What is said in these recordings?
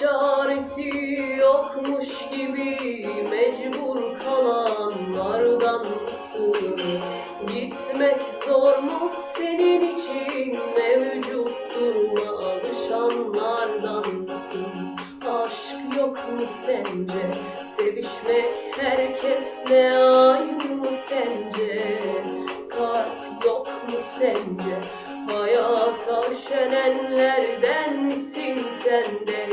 çaresi yokmuş gibi mecbur kalanlardan mısın? Gitmek zor mu senin için mevcut duruma alışanlardan mısın? Aşk yok mu sence? Sevişmek herkesle aynı mı sence? Hayata üşenenlerden misin sen de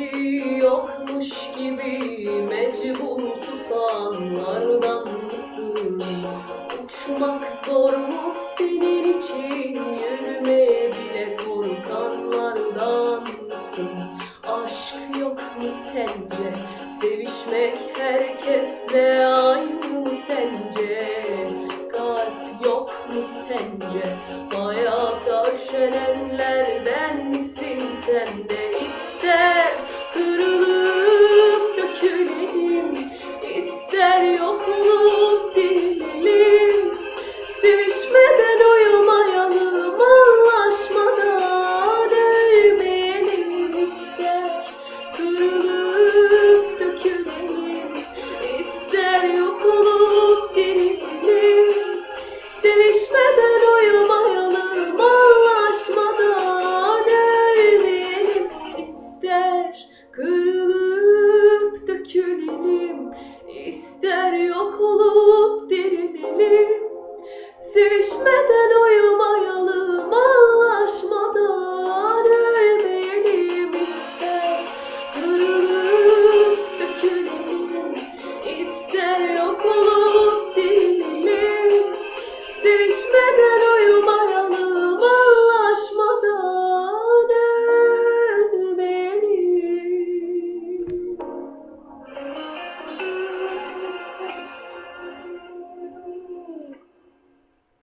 çaresi yokmuş gibi mecbur tutanlardan mısın? Uçmak zor mu senin için yürümeye bile korkanlardan mısın? Aşk yok mu sence? Sevişmek herkesle aynı mı sence? Kalp yok mu sence? Hayata şelenlerden misin sen de? good.